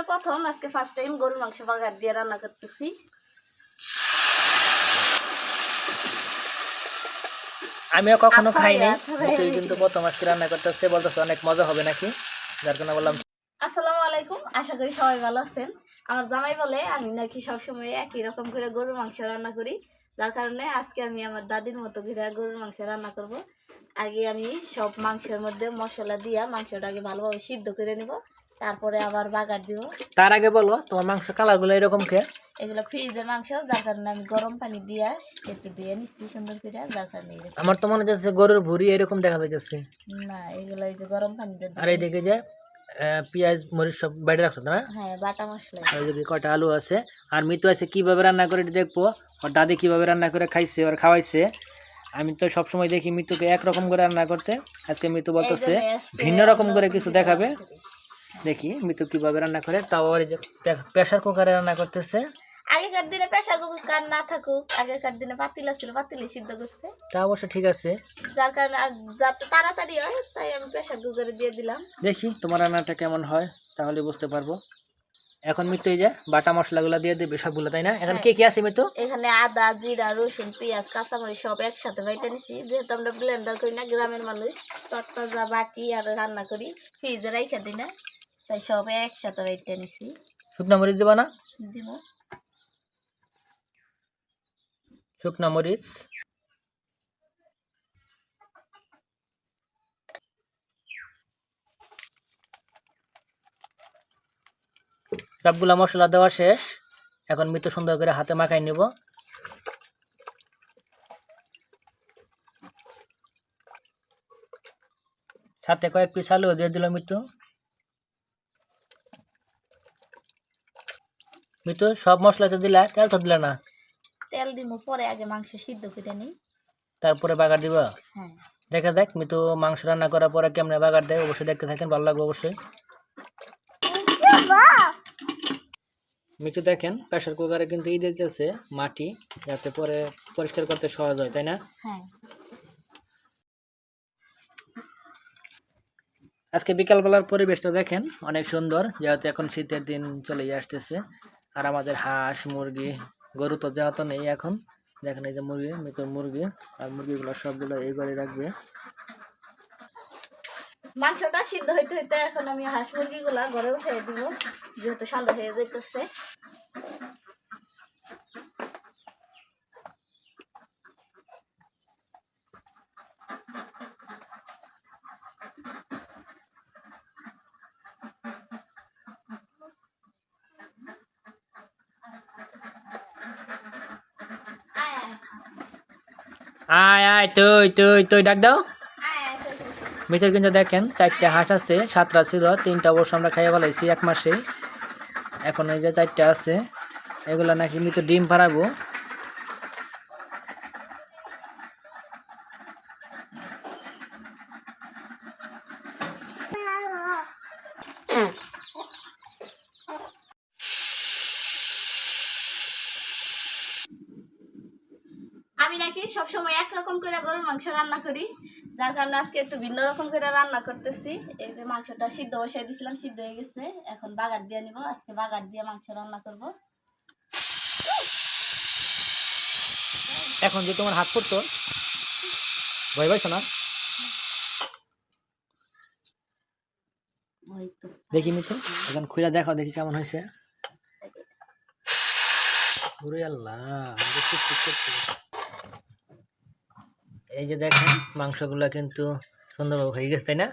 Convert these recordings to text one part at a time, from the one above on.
জীবনে প্রথম আজকে ফার্স্ট টাইম গরুর মাংস বাগার দিয়ে রান্না করতেছি। আমিও কখনো আচ্ছা, খাইনি আচ্ছা, তুই। কিন্তু প্রথম আজকে রান্না করতেছে বলতেছে অনেক মজা হবে নাকি? যার জন্য বললাম আসসালামু আলাইকুম আশা করি সবাই ভালো আছেন। আমার জামাই বলে আমি নাকি সবসময় একই রকম করে গরুর মাংস রান্না করি। যার কারণে আজকে আমি আমার দাদির মতো করে গরুর মাংস রান্না করব। আগে আমি সব মাংসের মধ্যে মশলা দিয়া মাংসটা আগে ভালোভাবে সিদ্ধ করে নিব। তারপরে আবার বাগার দিব। তার আগে বলো তোমার মাংস কালারগুলো এরকম কে? এগুলো ফ্রিজের মাংস যার কারণে আমি গরম পানি দিয়ে একটু দিয়ে নিচ্ছি সুন্দর করে যার কারণে আমার তো মনে হচ্ছে গরুর ভুড়ি এরকম দেখা যাচ্ছে না এগুলো এই যে গরম পানিতে আর এইদিকে যে পেঁয়াজ মরিচ সব বাইরে রাখছো না? হ্যাঁ বাটা মশলা। আর ওইদিকে কটা আলু আছে। আর মিতু আছে কীভাবে রান্না করে দেখব। ওর দাদি কীভাবে রান্না করে খাইছে ওর খাওয়াইছে। আমি তো সবসময় দেখি মিতুকে একরকম করে রান্না করতে। আজকে মিতু বলতেছে ভিন্ন রকম করে কিছু দেখাবে। দেখি মিতু কীভাবে রান্না করে তাও আবার যে প্রেশার কুকারে রান্না করতেছে। আগেকার দিনে প্রেশার কুকার না থাকুক আগেকার দিনে পাতিলা ছিল পাতিলে সিদ্ধ করছে। তা অবশ্য ঠিক আছে। যার কারণে যাতে তাড়াতাড়ি হয় তাই আমি প্রেশার কুকারে দিয়ে দিলাম। দেখি তোমার রান্নাটা কেমন হয় তাহলে বুঝতে পারব। এখন মিতু এই যে বাটা মশলাগুলো দিয়ে দিবে সবগুলো তাই না? এখন কে কি আছে মিতু? এখানে আদা জিরা রসুন পেঁয়াজ কাঁচামরিচ সব একসাথে বাইটা নিছি। যেহেতু আমরা ব্লেন্ডার করি না গ্রামের মানুষ তরতাজা বাটি আর রান্না করি ফ্রিজে রাইখা দিই না। তাই সব একসাথে বাইটা নিছি। শুকনা মরিচ দেবা না? দিব। শুকনা মরিচ। সবগুলা মশলা দেওয়া শেষ। এখন মিতু সুন্দর করে হাতে মাখাই নিব। সাথে কয়েক পিস আলু দিয়ে দিল সব মশলা তো দিলা তেল তো দিলা না? তেল দিব পরে আগে মাংস সিদ্ধ করে নিই। তারপরে বাগার দিবা? হ্যাঁ। দেখা যাক মিতু মাংস রান্না করার পরে কেমনে বাগার দেয় অবশ্যই দেখতে থাকেন ভালো লাগবে অবশ্যই। মিতু দেখেন প্রেশার কুকারে কিন্তু ই দিতেছে মাটি যাতে পরে পরিষ্কার করতে সহজ হয় তাই না? হ্যাঁ। আজকে বিকালবেলার পরিবেশটা দেখেন অনেক সুন্দর যেহেতু এখন শীতের দিন চলে আসতেছে। আর আমাদের হাঁস, মুরগি, গরু তো যাওয়া তো নেই এখন। দেখেন এই যে মুরগি মৃত্যুর মুরগি, আর মুরগিগুলো সবগুলো এই ঘরে রাখবে। মাংসটা সিদ্ধ হইতে হইতে এখন আমি হাঁস মুরগিগুলা ঘরে উঠে দিব, যেহেতু সন্ধ্যা হয়ে যাইতেছে। আয় আয় তুই তুই তুই ডাক দাও। মিঠের কিন্তু দেখেন চারটা হাঁস আছে সাতটা ছিল তিনটা অবশ্য আমরা খাইয়ে ফেলাইছি এক মাসে এখন এই যে চারটা আছে এগুলো নাকি মৃত ডিম পারাবো আমি নাকি সবসময় একরকম করে গরুর মাংস রান্না করি। যার কারণে আজকে একটু ভিন্ন রকম করে রান্না করতেছি। এই যে মাংসটা সিদ্ধ বসাই দিয়েছিলাম সিদ্ধ হয়ে গেছে। এখন বাগার দিয়ে নিব। আজকে বাগার দিয়ে মাংস রান্না করব। এখন যে তোমার হাত পড়তো ভয় পাইছো না? দেখি মিঠু এখন খুঁড়া দেখাও দেখি কেমন হয়েছে। আল্লাহ? এই যে দেখেন, মাংসগুলো কিন্তু সুন্দরভাবে হয়ে গেছে, তাই না।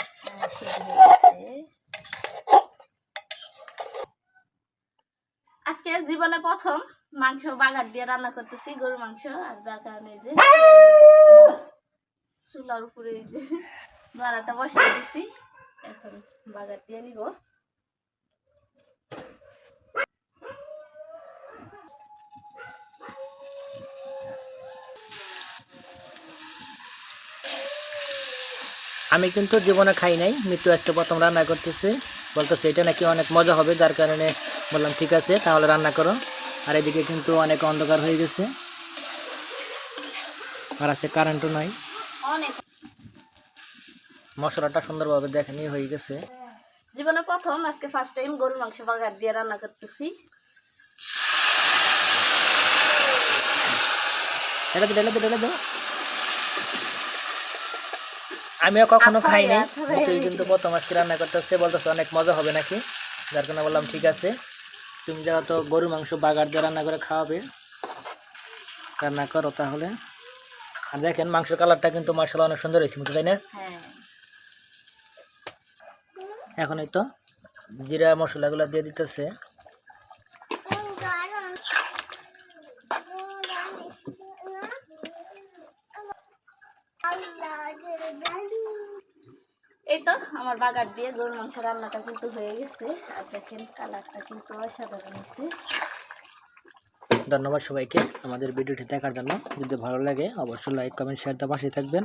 আজকে জীবনে প্রথম মাংস বাগার দিয়ে রান্না করতেছি, গরুর মাংস, আর যার কারণে যে চুলার উপরে এই যে বাড়াটা বসিয়ে দিছি, এখন বাগার দিয়ে নিব আমি কিন্তু জীবনে খাই নাই মৃত্যু আজকে প্রথম রান্না করতেছে। বলতেছে এটা নাকি অনেক মজা হবে যার কারণে বললাম ঠিক আছে তাহলে রান্না করো। আর এদিকে কিন্তু অনেক অন্ধকার হয়ে গেছে। আর আছে কারেন্টও নাই। মশলাটা সুন্দরভাবে দেখে নিয়ে হয়ে গেছে। জীবনে প্রথম আজকে ফার্স্ট টাইম গরুর মাংস বাগার দিয়ে রান্না করতেছি। এটা দে ঢেলে দে ঢেলে দে আমিও কখনো আচ্ছা, খাইনি। আচ্ছা, তুই কিন্তু প্রথম আজকে রান্না করতেছে বলতেছে অনেক মজা হবে নাকি? যার কারণে বললাম ঠিক আছে। তুমি যেহেতু গরু মাংস বাগার দিয়ে রান্না করে খাওয়াবে রান্না করো তাহলে। আর দেখেন মাংস কালারটা কিন্তু মার্শাল অনেক সুন্দর হয়েছে তাই না? হ্যাঁ। এখন এই তো জিরা মশলাগুলো দিয়ে দিতেছে। তো আমার বাগার দিয়ে গরুর মাংস রান্নাটা কিন্তু হয়ে গেছে। আর দেখেন কালারটা কিন্তু অসাধারণ হয়েছে। ধন্যবাদ সবাইকে আমাদের ভিডিওটি দেখার জন্য। যদি ভালো লাগে, অবশ্যই লাইক কমেন্ট শেয়ার দিয়ে পাশে থাকবেন।